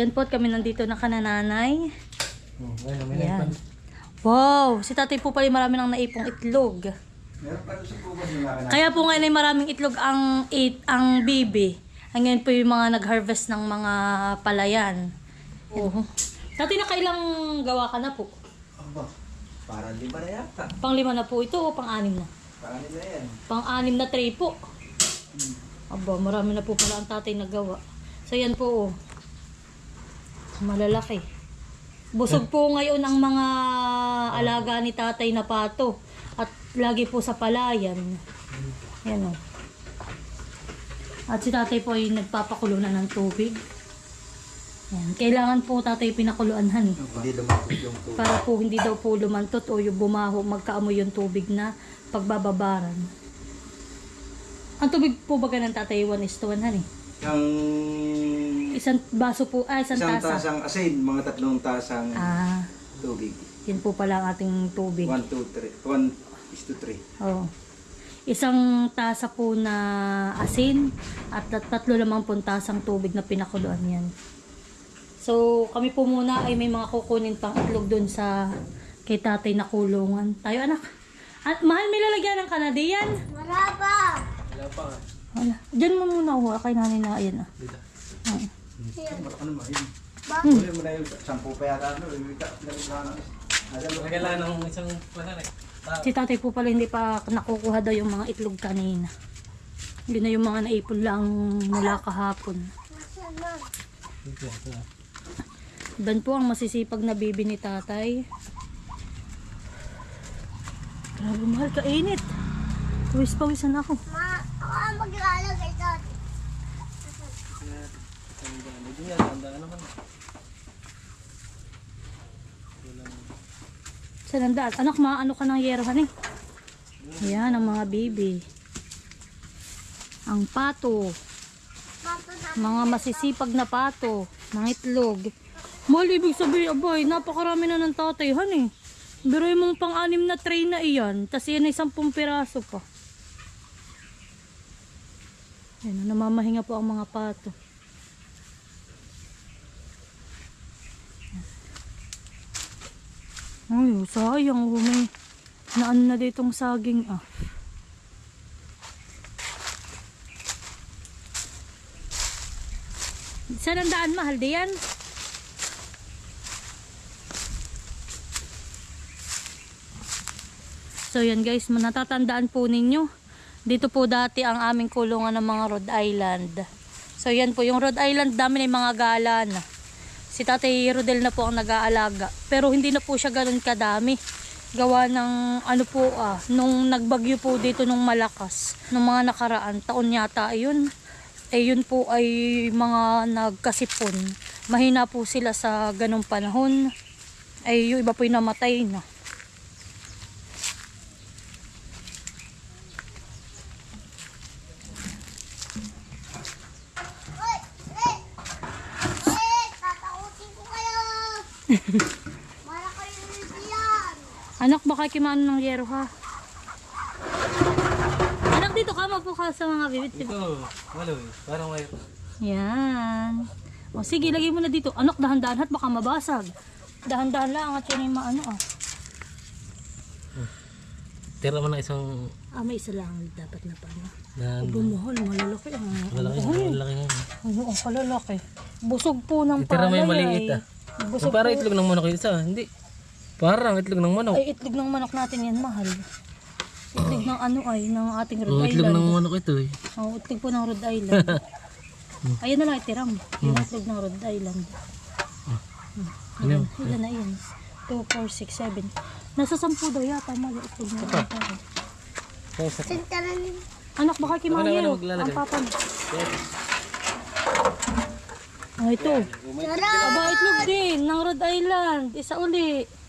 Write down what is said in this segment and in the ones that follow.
Yan po kami nandito na kanananay. Oh, may Yan. Wow, si tatay po pala marami nang naipong itlog. Na. Kaya po ngayon ay maraming itlog ang it, ang bibi. Ang ngayon po yung mga nag-harvest ng mga palayan. Oo. Tatay nakailang gawa ka na po? Aba, parang lima na yata. Pang lima na po ito o pang anim na? Parang lima yan. Pang anim na tray po. Aba, marami na po pala ang tatay nagawa. So yan po, oh. Malalaki. Busog po ngayon ang mga alaga ni tatay na pato. At lagi po sa palayan. Yan o. At si tatay po ay nagpapakulo na ng tubig. Yan. Kailangan po tatay pinakuluan han. Hindi lumapit yung tubig. Para po hindi daw po lumantot o yung bumaho, magkaamoy yung tubig na pagbababaran. Ang tubig po ba ng tatay 1 is to 1 han eh? Yung Isang baso po, ah, isang, isang tasa. tasang asin, mga tatlong tasang Ah, tubig. yun po pala ang ating tubig. 1, 2, 3. 1 is to 3. Oh. Isang tasa po na asin at tat- tatlo lamang po tasang tubig na pinakuluan yan. So, kami po muna ay may mga kukunin pang itlog doon sa kay tatay na kulungan. Tayo anak. At mahal may lalagyan ng Canadian. Wala pa. Wala. Diyan mo muna ako. Kay nanay na ayan ah. Oo. Ano Si tatay po pala hindi pa nakukuha daw yung mga itlog kanina. Yun na yung mga naipon lang mula kahapon. Dan po ang masisipag na bibi ni tatay. Grabe mahal ka init. Pawis pawisan ako. Ma, ako ang maglalagay doon. Yan, tanda naman. Sa nandaan. Anak, maano ka ng yerohan eh. Yan ang mga bibi. Ang pato. Mga masisipag na pato. Mga itlog. Mahal, ibig sabihin, abay, napakarami na ng tatay, han eh. Biroy mong pang-anim na tray na iyan. Tapos yan ay sampung piraso pa. Yan, namamahinga po ang mga pato. Ay, sayang. May naan na ditong saging ah. Saan ang daan mahal diyan? So yan guys, natatandaan po ninyo. Dito po dati ang aming kulungan ng mga Rhode Island. So yan po, yung Rhode Island dami yung mga gala na. Si Tatay Rodel na po ang nag-aalaga. Pero hindi na po siya ganun kadami. Gawa ng ano po ah, nung nagbagyo po dito nung malakas. Nung mga nakaraan, taon yata ayun. Eh yun po ay mga nagkasipon. Mahina po sila sa ganung panahon. Ay yung iba po yung namatay na. Uy! Eh! Eh! Tatakutin ko kayo! Mara kayo nito yan! Baka kimano ng yero ha. Anak, dito ka po ka sa mga bibit. Ito, wala eh. Parang wire. Yan. O sige, lagay mo na dito. Anak, dahan-dahan at baka mabasag. Dahan-dahan lang at yun yung maano ah. Tira mo na isang Ah, may isa lang dapat na paano. na Bumuhol, malalaki ang malaki Ay, malaki nga. Ano, ang kalalaki. Busog po ng Tira mo palay yung maliit ay. ah. Busog Para itlog ng manok yung isa. Hindi. Parang itlog ng manok. Ay, itlog ng manok natin yan, mahal. Itlog ng ano ay, ng ating Rhode Oh, itlog Island. ng manok ito eh. Oh, itlog po ng Rhode Island. Ayan na lang itiram. Yung itlog ng Rhode Island. Ano yun? Ilan na yun? 2, 4, 6, 7. Nasa 10 daw yata, mahal. Itlog ng Rhode Island. Anak, baka wala, oh. maglalagay. Ang papa mo. Ah, ito. Aba, itlog din ng Rhode Island. Isa uli.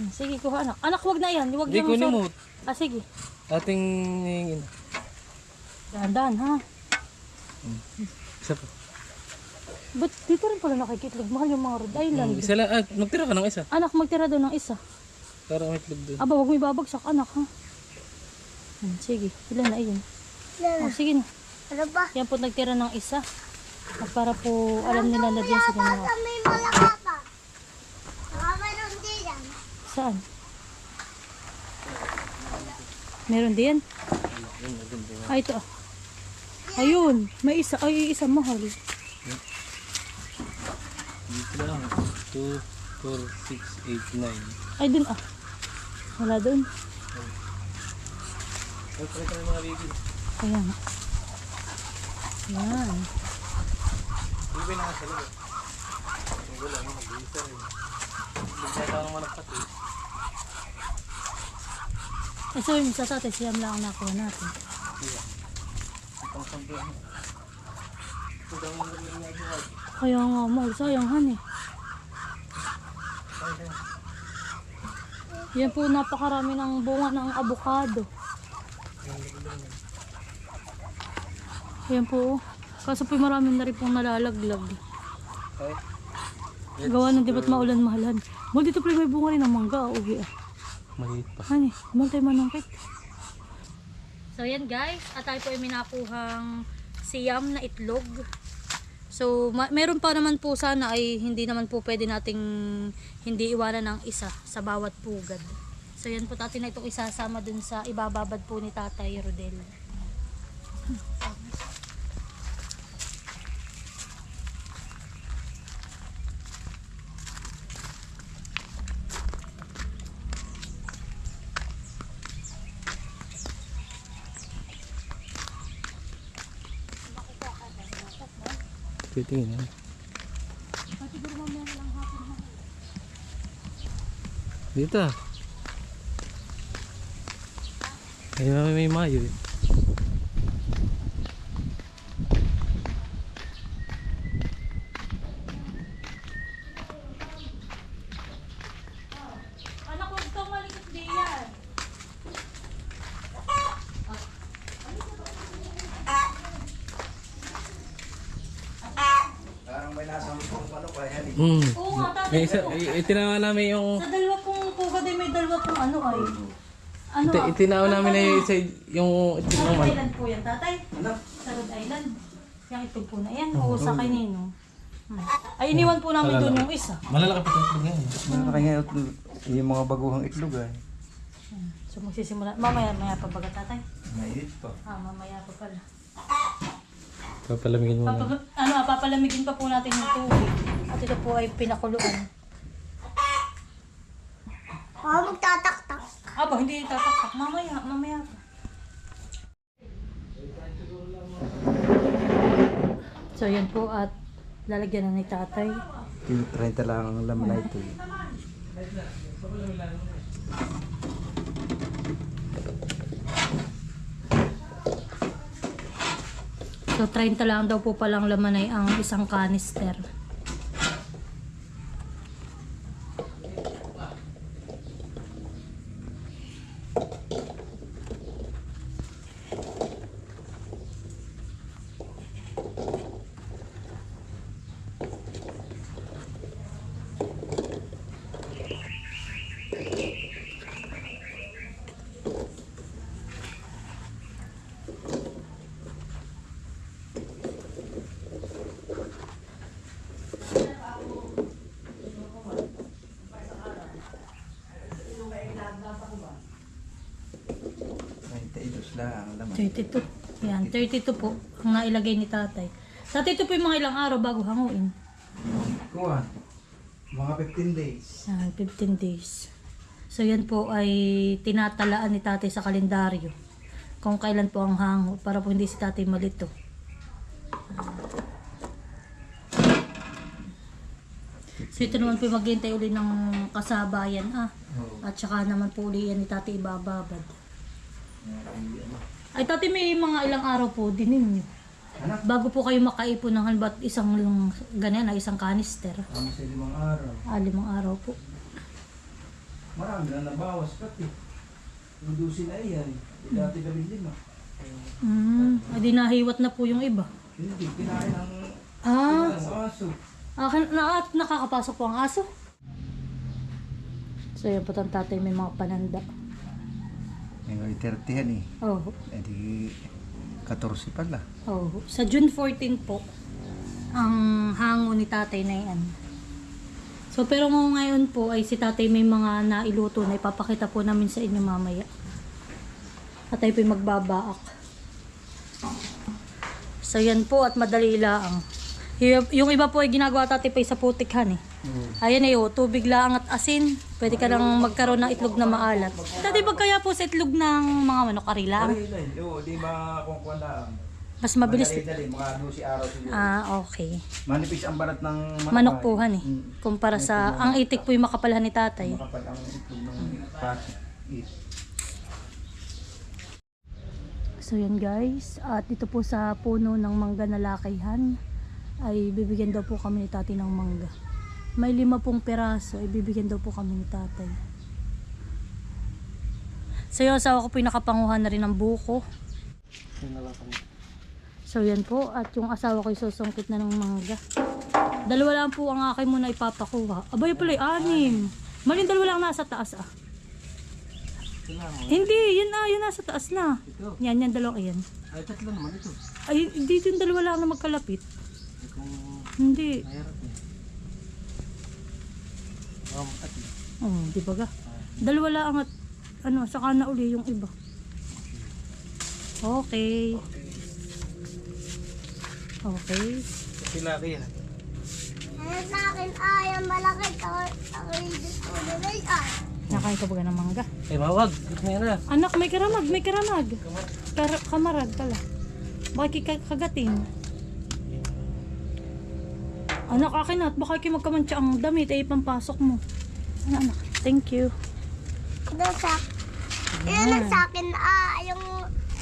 Hmm, Sige, kuha anak. Anak, wag na yan. Wag Hindi sor- mo. Ah, sige. Ating Dahan-dahan, ha? isa pa. Ba't dito rin pala nakikitlog? Mahal yung mga Rhode Island. Isa lang. Ah, magtira ka ng isa. Anak, magtira doon ng isa. Para may itlog doon. Aba, wag mo ibabagsak, anak, ha? Hmm, sige, ilan na iyon? Tara. Oh, sige na. Ano ba? Yan po nagtira ng isa. At para po alam nila na diyan sila mga... Sa may malakapa. Baka mayroon din yan. Saan? Meron din? Ah, ito. Ayun, may isa. Ay, isa mahal. Dito lang. 2, 4, 6, 8, 9. Ay, dun ah. Wala dun. Ng mga baby. Kaya nga. Nakasalog eh? Wala mo, mag-isa rin. Bigla ka naman nagpati. Ay, sabi mo sa tatay, siyam lang ang nakuha natin. Yung. Kaya nga, mahal. Sayang, han eh. Yan po, napakarami ng bunga ng abukado. Yan po. oh. Kaso po marami na rin pong nalalaglag. Okay. Gawa ng di ba't maulan mahalan. Mahal dito pala may bunga rin ng mangga. Uwi ah. Maliit pa. Hani, mahal tayo manungkit. So yan guys, at tayo po ay minakuhang siyam na itlog. So meron pa naman po sana ay hindi naman po pwede nating hindi iwanan ng isa sa bawat pugad. So yan po natin na itong isasama dun sa ibababad po ni Tatay Rodel. Titingin na. Dito. Ay, may, may mayo eh. Anak, huwag kang malikot diyan. Parang may nasa lupong ano eh. Hmm. Oo nga, tatay. May isa, i- itinawa namin yung... Sa dalawa pong pugad ay may dalawa pong ano ay. Ano Iti, ah? itinawa namin na yung isa, yung Sa itlog Rhode naman. Island po yan, tatay. Ano? Sa Rhode Island. Yung itlog po na yan. Oo, sa kay Nino. Hmm. Ay, iniwan po namin doon yung isa. Malalaki pa ito itlog ngayon. Malaki nga yung mga baguhang itlog ay. So, magsisimula. Mamaya, maya pa baga, tatay. Mainit pa. Ah, mamaya pa pala. Papalamigin mo na. Papa, ano, ah, papalamigin pa po natin yung tubig. At ito po ay pinakuluan. Baka magtataktak. Aba, hindi tataktak. Mamaya, mamaya pa. So, yan po at lalagyan na ni tatay. Kilo 30 lang ang ito. eh. So, 30 lang daw po palang laman ay ang isang canister. Mainit lang ang laman. 32. Yan, 32 po ang nailagay ni tatay. Tatay, ito po yung mga ilang araw bago hanguin. Kuha. Mga 15 days. Yan, 15 days. So yan po ay tinatalaan ni tatay sa kalendaryo. Kung kailan po ang hango para po hindi si tatay malito. So ito naman po yung maghintay uli ng kasabayan ah. At saka naman po uli yan ni tatay ibababad. Ay tatay may mga ilang araw po din ninyo. Anak, Bago po kayo makaipon ng halbat isang lang ganyan na isang kanister. kami sa limang araw. Ah, limang araw po. Marami na nabawas pati. Reducing na iyan. eh. Dati gawin lima. Mm, adi nahiwat na po yung iba. Hindi, kinain ang Ah, aso. ah na, at nakakapasok po ang aso. So yan po tatay may mga pananda. Yung 30 yan eh. Oh, Eh di 14 pala. oh. Sa June 14 po, ang hango ni tatay na yan. So, pero ngayon po ay si tatay may mga nailuto na ipapakita po namin sa inyo mamaya. Tatay po yung magbabaak. So, yan po at madali lang. Yung iba po ay ginagawa tatay pa sa putikhan eh. Ayan eh, oh, tubig lang at asin. Pwede ka nang magkaroon ng itlog na maalat. Tatay, pag kaya po sa itlog ng mga manok karila, Ay, ay, oo, di ba kung kuwan lang. mas mabilis. Madali-dali, mga 12 araw siguro. Ah, okay. Manipis ang balat ng Manok ay. po han eh. Mm. Kumpara sa, ang itik po yung makapalhan ni tatay. Makapal ang itlog ng pati. So yan guys, at dito po sa puno ng mangga na lakayhan ay bibigyan daw po kami ni tatay ng mangga. May lima pong peraso ay bibigyan daw po kami ni tatay. So yung asawa ko nakapanguha na rin ng buko. So yan po, at yung asawa ko susungkit na ng mangga. Dalawa lang po ang akin muna ipapakuha. Abay pala, anim. Maling dalawa lang nasa taas ah. Hindi, yun na, yun nasa taas na. Ito. Yan, yan, dalawang yan. Ay, tatlo naman ito. Ay, hindi yung dalawa lang na magkalapit. Kung Hindi. eh. Oh, tatlo. Oh, di ba ga? Dalawa lang at ano, saka na uli yung iba. Okay. Okay. Sila kaya. Ano sa akin ay ang malaki. Ang ridis ko nila ay. Nakain ka ba ng mangga? Eh, mawag. Na. Anak, may karamag, may karamag. Kar- kamarag pala. Bakit ka kagatin? Anak, akin na. at Baka kayo magkamantsa ang damit, eh, pampasok mo. Ano, anak? Thank you. Ito sa Yan ang sa akin ah. Yung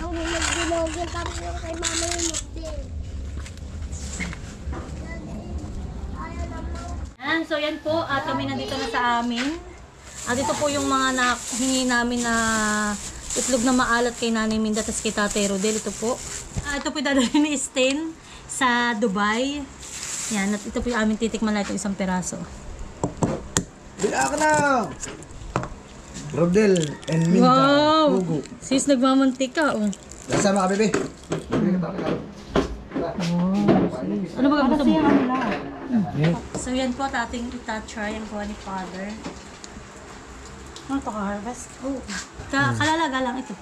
ang hinag-dinogin kami yung kay mama yung. Yan, so yan po, at kami nandito na sa amin. At ito po yung mga nahingi namin na itlog na maalat kay Nanay Minda at kay Tatay Rodel. Ito po. Ah, ito po yung dadalhin ni Stain sa Dubai. Yan, at ito po yung aming titikman na ito isang peraso. Bila ka na! Rodel and Minda. Wow! Hugo. Sis, nagmamantik ka, oh. Nasama ka, bebe. Bebe ka. Ano ba gusto mo? So yan po, ating itatry ang kuha ni Father. Ano to ka-harvest? Oo. Ka kalalaga lang ito.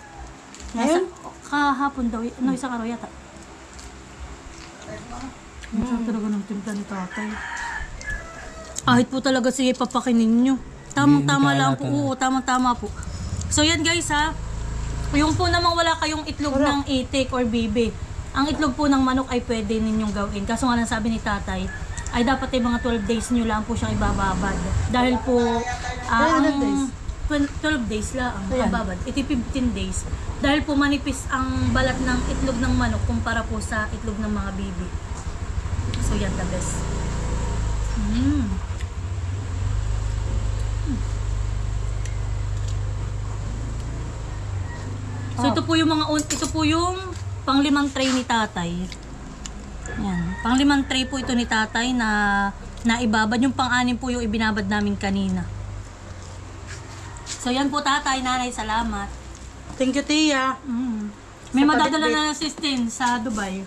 Nasa, kahapon daw, ano isang araw yata. Ang sarap talaga ng timpla ni tatay. Kahit po talaga sige papakinin nyo. Tamang-tama lang po. Oo, tamang-tama po. So yan guys ha. Yung po namang wala kayong itlog ng itik or bibi. Ang itlog po ng manok ay pwede ninyong gawin. Kaso nga lang sabi ni tatay, ay dapat ay mga 12 days nyo lang po siyang ibababad. Dahil po, ah, ang 12 days lang ang babad. Iti 15 days. Dahil po manipis ang balat ng itlog ng manok kumpara po sa itlog ng mga bibi. So yan the best. Mm. So ito po yung mga ito po yung panglimang tray ni tatay. Yan. Panglimang tray po ito ni tatay na naibabad. Yung pang-anim po yung ibinabad namin kanina. So yan po tatay, nanay, salamat. Thank you, Tia. Mm. May Sa madadala na assistant sa Dubai.